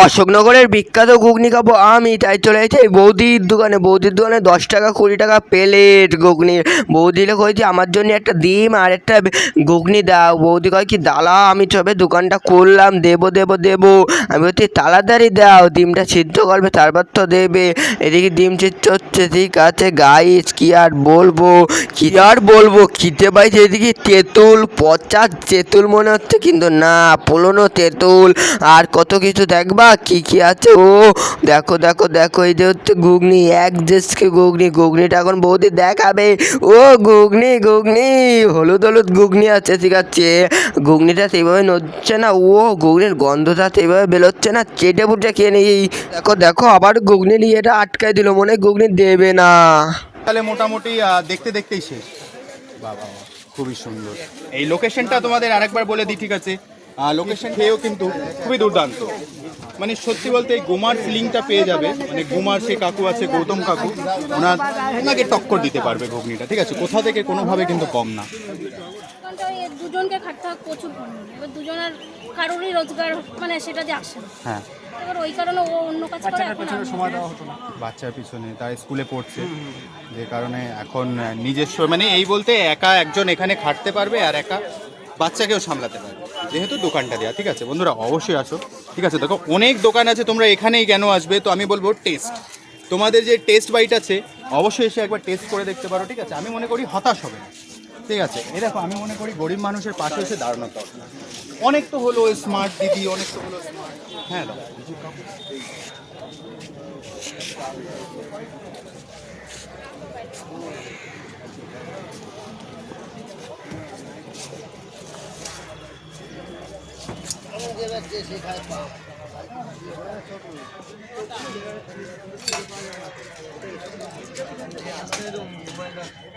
অশোকনগরের বিখ্যাত ঘুগনি খাব আমি, তাই চলে এসেছি বৌদির দোকানে। বৌদির দোকানে দশ টাকা, কুড়ি টাকা প্লেট ঘুগনি। বৌদিলে কয়েছি আমার জন্য একটা ডিম আর একটা ঘুগনি দাও। বৌদি কয়, কি দালা, আমি সবে দোকানটা করলাম, দেবো দেবো দেবো। আমি বলছি, তাড়াতাড়ি দাও, ডিমটা সিদ্ধ করবে, তারপর তো দেবে। এদিকে ডিম সিদ্ধ হচ্ছে, ঠিক আছে, গাইস, কি আর বলব, কি আর বলব, খিদে পাইছে এদিকে তেঁতুল, পচা তেঁতুল মনে হচ্ছে, কিন্তু না পুরনো তেঁতুল, আর কত কিছু দেখবা কি কি আছে? ও, দেখো দেখো দেখো, এই যে হচ্ছে ঘুগনি, এক দেশকে ঘুগনি, ঘুগনিটা এখন বৌদি দেখাবে। ও, ঘুগনি ঘুগনি, হলুদ হলুদ ঘুগনি আছে, ঠিক আছে। ঘুগনিটা সেইভাবে নড়ছে না, ও, ঘুগনির গন্ধটা সেইভাবে বেরোচ্ছে না, চেটে পুটে খেয়ে নেই দেখো দেখো, আবার ঘুগনি নিয়ে এটা আটকায় দিল, মনে ঘুগনি দেবে না। তাহলে মোটামুটি দেখতে দেখতেই শেষ। বাবা, খুবই সুন্দর। এই লোকেশনটা তোমাদের আরেকবার বলে দিই, ঠিক আছে? লোকেশন খেয়েও কিন্তু খুবই দুর্দান্ত। মানে সত্যি বলতে এই গোমার ফিলিংটা পেয়ে যাবে। মানে গোমার সে কাকু আছে গৌতম কাকু ওনার ওনাকে টক্কর দিতে পারবে ঘুগনিটা ঠিক আছে? কোথা থেকে কোনোভাবে কিন্তু কম না। দুজনকে খাটতে হয় প্রচুর পরিমাণে। এবার দুজনের কারোরই রোজগার মানে সেটা যে আসে না। হ্যাঁ। এবার ওই কারণে ও অন্য কাজ করে এখন আমি- বাচ্চার পিছনে তার স্কুলে পড়ছে। যে কারণে এখন নিজস্ব মানে এই বলতে একা একজন এখানে খাটতে পারবে আর একা? বাচ্চাকেও সামলাতে পারে যেহেতু দোকানটা দেওয়া ঠিক আছে? বন্ধুরা, অবশ্যই আসো। ঠিক আছে, দেখো, অনেক দোকান আছে, তোমরা এখানেই কেন আসবে? তো আমি বলব টেস্ট। তোমাদের যে টেস্ট বাইট আছে, অবশ্যই এসে একবার টেস্ট করে দেখতে পারো, ঠিক আছে? আমি মনে করি হতাশ হবে না। ঠিক আছে? এ দেখো, আমি মনে করি গরিব মানুষের পাশে এসে দাঁড়ানো তো অনেক তো হলো স্মার্ট দিদি, অনেক তো হলো হ্যাঁ দাদা মোবাইলটা